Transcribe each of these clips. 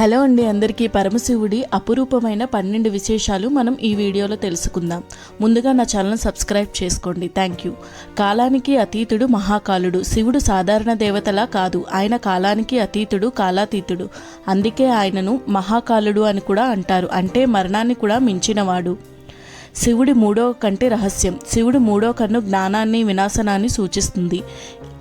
Hello అండి అందరికీ. పరమశివుడి అపురూపమైన పన్నెండు విశేషాలు మనం ఈ వీడియోలో తెలుసుకుందాం. ముందుగా నా ఛానల్ సబ్స్క్రైబ్ చేసుకోండి. Thank you. కాలానికి అతీతుడు మహాకాలుడు. శివుడు సాధారణ దేవతలా కాదు. ఆయన కాలానికి అతీతుడు కాలాతీతుడు. అందుకే ఆయనను మహాకాలుడు అని కూడా అంటారు. అంటే మరణాన్ని కూడా మించినవాడు. శివుడి మూడో కంటి రహస్యం. శివుడి మూడో కన్ను జ్ఞానాన్ని వినాశనాన్ని సూచిస్తుంది.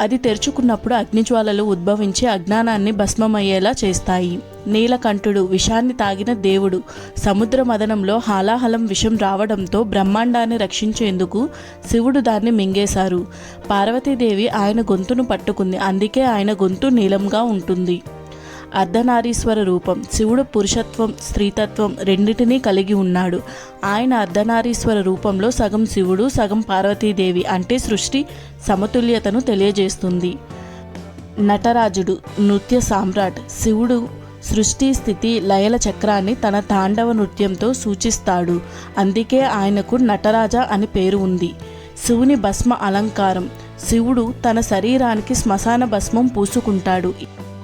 అది తెరుచుకున్నప్పుడు అగ్నిజ్వాలలు ఉద్భవించి అజ్ఞానాన్ని భస్మమయ్యేలా చేస్తాయి. నీలకంఠుడు విషాన్ని తాగిన దేవుడు. సముద్ర మదనంలో హాలాహలం విషం రావడంతో బ్రహ్మాండాన్ని రక్షించేందుకు శివుడు దాన్ని మింగేశారు. పార్వతీదేవి ఆయన గొంతును పట్టుకుంది. అందుకే ఆయన గొంతు నీలంగా ఉంటుంది. అర్ధనారీశ్వర రూపం. శివుడు పురుషత్వం స్త్రీతత్వం రెండింటినీ కలిగి ఉన్నాడు. ఆయన అర్ధనారీశ్వర రూపంలో సగం శివుడు సగం పార్వతీదేవి అంటే సృష్టి సమతుల్యతను తెలియజేస్తుంది. నటరాజుడు నృత్య సామ్రాట్. శివుడు సృష్టి స్థితి లయల చక్రాన్ని తన తాండవ నృత్యంతో సూచిస్తాడు. అందుకే ఆయనకు నటరాజ అని పేరు ఉంది. శివుని భస్మ అలంకారం. శివుడు తన శరీరానికి శ్మశాన భస్మం పూసుకుంటాడు.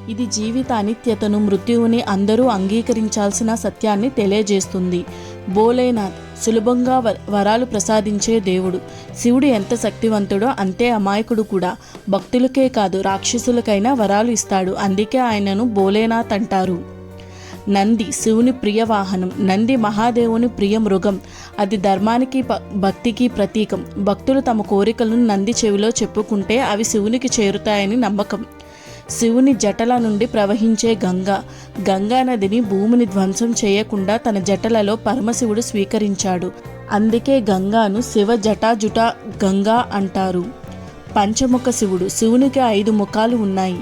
ఇది జీవిత అనిత్యతను మృత్యువుని అందరూ అంగీకరించాల్సిన సత్యాన్ని తెలియజేస్తుంది. భోలేనాథ్ సులభంగా వ- వరాలు ప్రసాదించే దేవుడు. శివుడు ఎంత శక్తివంతుడో అంతే అమాయకుడు కూడా. భక్తులకే కాదు రాక్షసులకైనా వరాలు ఇస్తాడు. అందుకే ఆయనను భోలేనాథ్ అంటారు. నంది శివుని ప్రియ వాహనం. నంది మహాదేవుని ప్రియ మృగం. అది ధర్మానికి భక్తికి ప్రతీకం. భక్తులు తమ కోరికలను నంది చెవిలో చెప్పుకుంటే అవి శివునికి చేరుతాయని నమ్మకం. శివుని జటల నుండి ప్రవహించే గంగ. గంగా నదిని భూమిని ధ్వంసం చేయకుండా తన జటలలో పరమశివుడు స్వీకరించాడు. అందుకే గంగాను శివ జటాజుట గంగా అంటారు. పంచముఖ శివుడు. శివునికి ఐదు ముఖాలు ఉన్నాయి.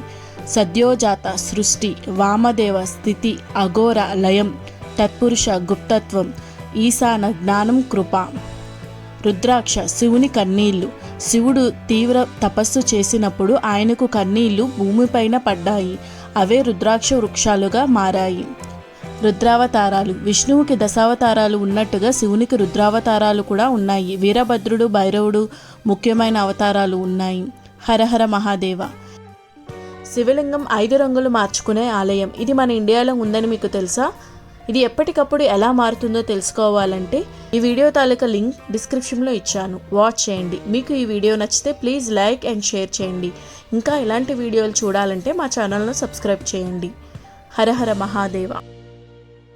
సద్యోజాత సృష్టి వామదేవ స్థితి అఘోర లయం తత్పురుష గుప్తత్వం ఈశాన జ్ఞానం కృప. రుద్రాక్ష శివుని కన్నీళ్ళు. శివుడు తీవ్ర తపస్సు చేసినప్పుడు ఆయనకు కన్నీళ్ళు భూమిపైన పడ్డాయి. అవే రుద్రాక్ష వృక్షాలుగా మారాయి. రుద్రావతారాలు. విష్ణువుకి దశావతారాలు ఉన్నట్టుగా శివునికి రుద్రావతారాలు కూడా ఉన్నాయి. వీరభద్రుడు భైరవుడు ముఖ్యమైన అవతారాలు ఉన్నాయి. హరహర మహాదేవ. శివలింగం ఐదు రంగులు మార్చుకునే ఆలయం. ఇది మన ఇండియాలో ఉందని మీకు తెలుసా? ఇది ఎప్పటికప్పుడు ఎలా మారుతుందో తెలుసుకోవాలంటే ఈ వీడియో తాలూకా లింక్ డిస్క్రిప్షన్లో ఇచ్చాను. వాచ్ చేయండి. మీకు ఈ వీడియో నచ్చితే ప్లీజ్ లైక్ అండ్ షేర్ చేయండి. ఇంకా ఇలాంటి వీడియోలు చూడాలంటే మా ఛానల్ను సబ్స్క్రైబ్ చేయండి. హరహర మహాదేవ.